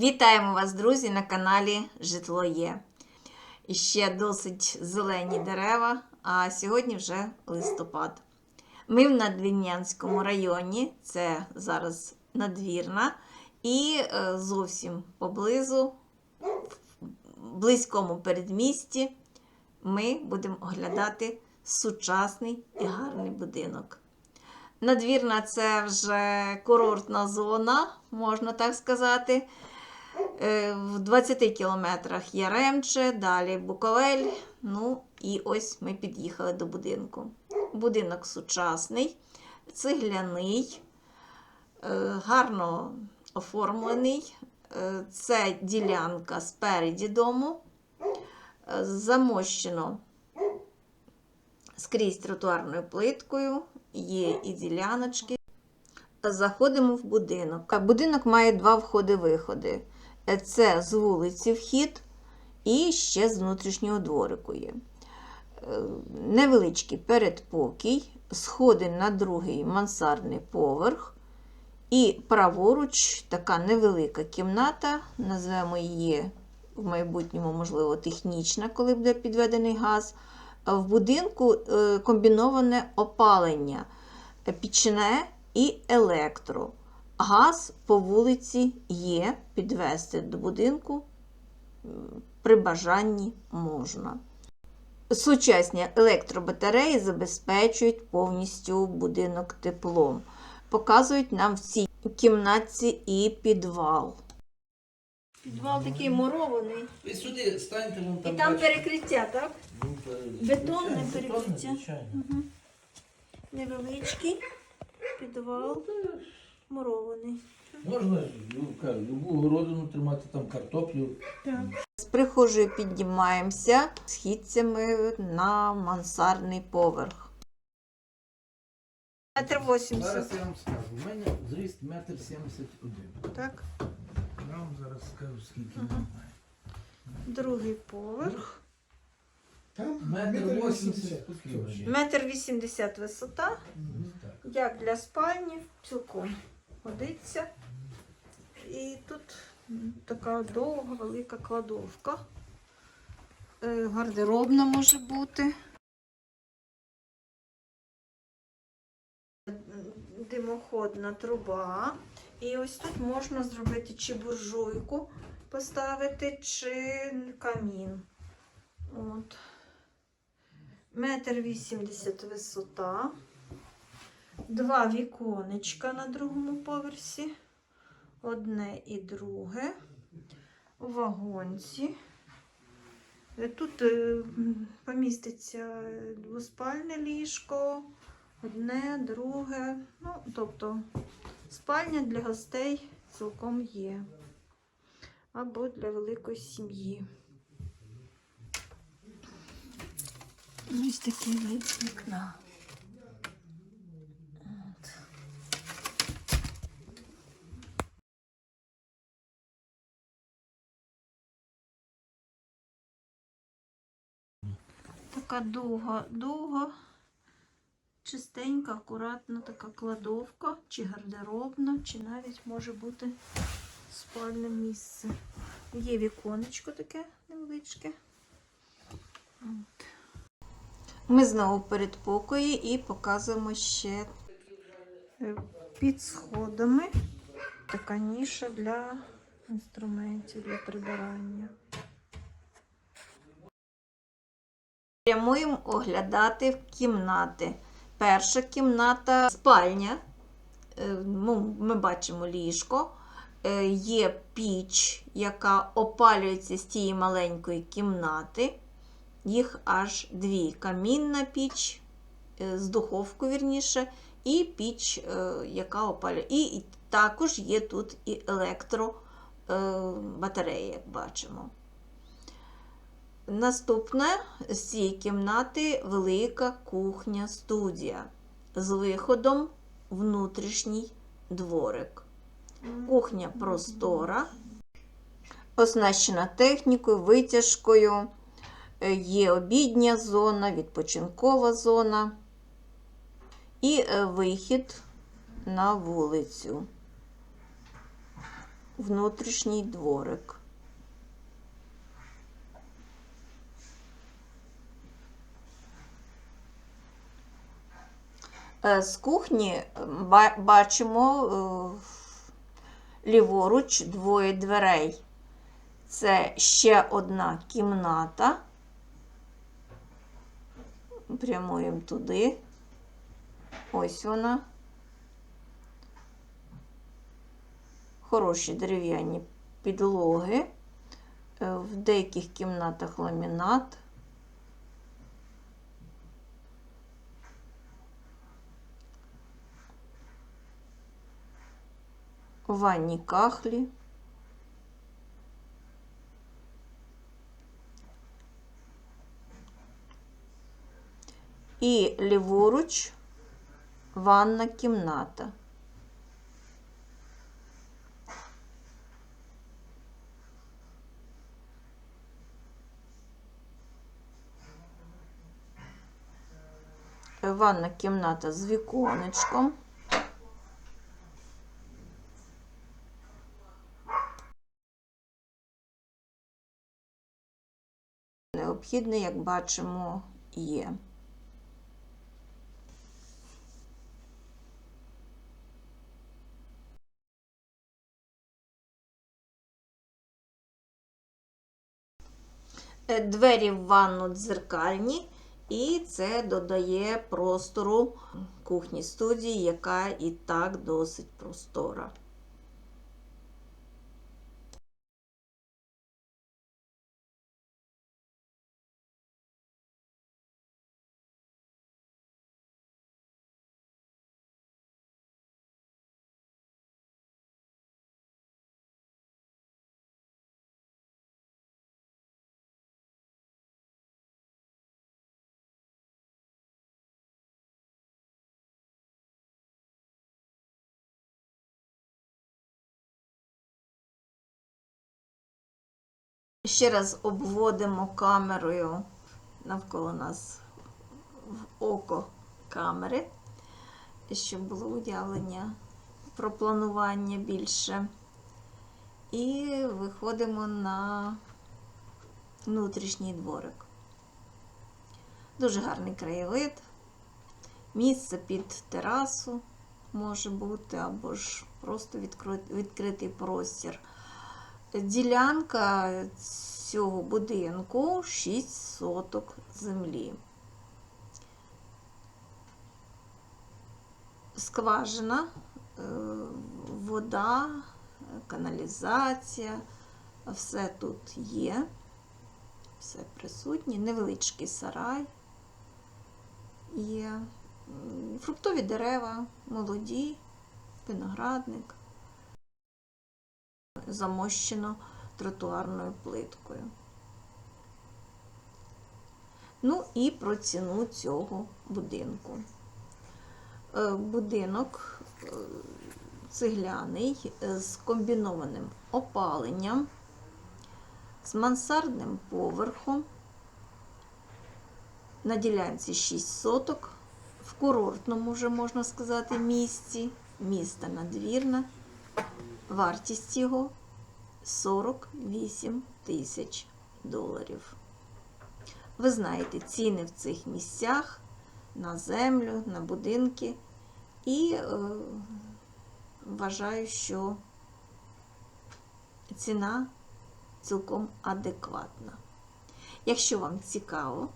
Вітаємо вас, друзі, на каналі Житло Є. І ще досить зелені дерева, а сьогодні вже листопад. Ми в Надвірнянському районі, це зараз надвірна, і е, зовсім поблизу, в близькому передмісті, ми будемо оглядати сучасний і гарний будинок. Надвірна це вже курортна зона, можна так сказати. Е, В 20 кілометрах Яремче, далі Буковель. Ну і ось ми під'їхали до будинку. Будинок сучасний, цегляний, е, гарно оформлений. Е, Це ділянка спереді дому. Замощено скрізь тротуарною плиткою, є і діляночки. Заходимо в будинок. Будинок має два входи-виходи. Це з вулиці вхід і ще з внутрішнього дворику є. Е, Невеличкий передпокій, сходи на другий мансардний поверх. І праворуч така невелика кімната, назвемо її в майбутньому, можливо, технічна, коли буде підведений газ. В будинку е, комбіноване опалення пічне і електро. Газ по вулиці є, підвести до будинку при бажанні можна. Сучасні електробатареї забезпечують повністю будинок теплом. Показують нам в цій кімнатці і підвал. Підвал такий мурований. Ви сюди станьте, вон І там. там бачите. перекриття, так? Ну, бетонне звичайно, перекриття. звичайно. Невеличкий підвал мурований. Можна ну, кажу, любу городину тримати там картоплю. З прихожої піднімаємося східцями на мансардний поверх. Метр вісімдесят. Зараз я вам скажу. У мене зріст метр сімдесят один. Так, Я вам зараз скажу, скільки Ага. він має. другий поверх. Там Метр вісімдесят. Метр вісімдесят висота. Так. Як для спальні, цілком годиться. І тут така довга, велика кладовка. Е, Гардеробна може бути. Димоходна труба. І ось тут можна зробити чи буржуйку поставити, чи камін. От. Метр вісімдесят висота. Два віконечка на другому поверсі. Одне і друге. Вагонці. Е, Тут е, поміститься двоспальне ліжко, одне, друге. Ну, тобто спальня для гостей цілком є. Або для великої сім'ї. Ось такий вид вікна. Така довга, чистенька, акуратна така кладовка, чи гардеробна, чи навіть може бути спальне місце. Є віконечко таке невеличке. От. Ми знову перед покої і показуємо ще е, під сходами така ніша для інструментів для прибирання. Прямуємо оглядати кімнати. Перша кімната спальня. Е, ну, Ми бачимо ліжко. Е, Є піч, яка опалюється з тієї маленької кімнати. Їх аж дві: камінна піч е, з духовкою, вірніше, і піч, яка опалює. І також є тут і електробатарея, як бачимо. Наступне з цієї кімнати велика кухня-студія з виходом внутрішній дворик. Кухня простора, оснащена технікою, витяжкою. Е, Є обідня зона, відпочинкова зона і е, вихід на вулицю. внутрішній дворик. З кухні е, бачимо е, ліворуч двоє дверей. Це ще одна кімната. Прямуємо туди. Ось вона. Хороші дерев'яні підлоги. Е, В деяких кімнатах ламінат. Ванні кахлі. І ліворуч ванна кімната. Ванна кімната з віконечком. Необхідне, як бачимо, є. Е, Двері в ванну дзеркальні, і це додає простору кухні студії, яка і так досить простора. Ще раз обводимо камерою навколо нас в око камери, щоб було уявлення про планування більше. І виходимо на внутрішній дворик. Дуже гарний краєвид. Місце під терасу може бути, або ж просто відкритий простір. Ділянка цього будинку 6 соток землі. Скважина, е, вода, каналізація, все тут є, все присутнє, невеличкий сарай є, фруктові дерева, молоді, виноградник замощено тротуарною плиткою. Ну і про ціну цього будинку. Е, Будинок е, цегляний е, з комбінованим опаленням, з мансардним поверхом. На ділянці 6 соток, в курортному, вже можна сказати, місці, міста Надвірна. Вартість його 48 тисяч доларів. Ви знаєте, ціни в цих місцях на землю, на будинки. І е, вважаю, що ціна цілком адекватна. Якщо вам цікаво,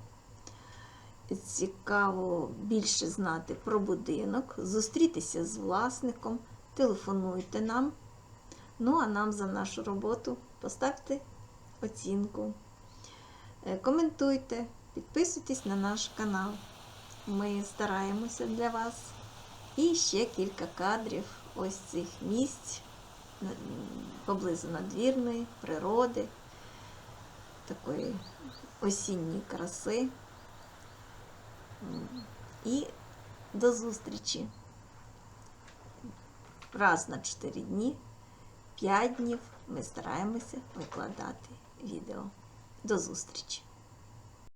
цікаво більше знати про будинок, зустрітися з власником, телефонуйте нам. Ну, а нам за нашу роботу поставте оцінку. Е, Коментуйте, підписуйтесь на наш канал. Ми стараємося для вас. І ще кілька кадрів ось цих місць поблизу надвірної, природи, такої осінньої краси. І до зустрічі! Раз на 4 дні. 5 днів ми стараємося викладати відео. До зустрічі!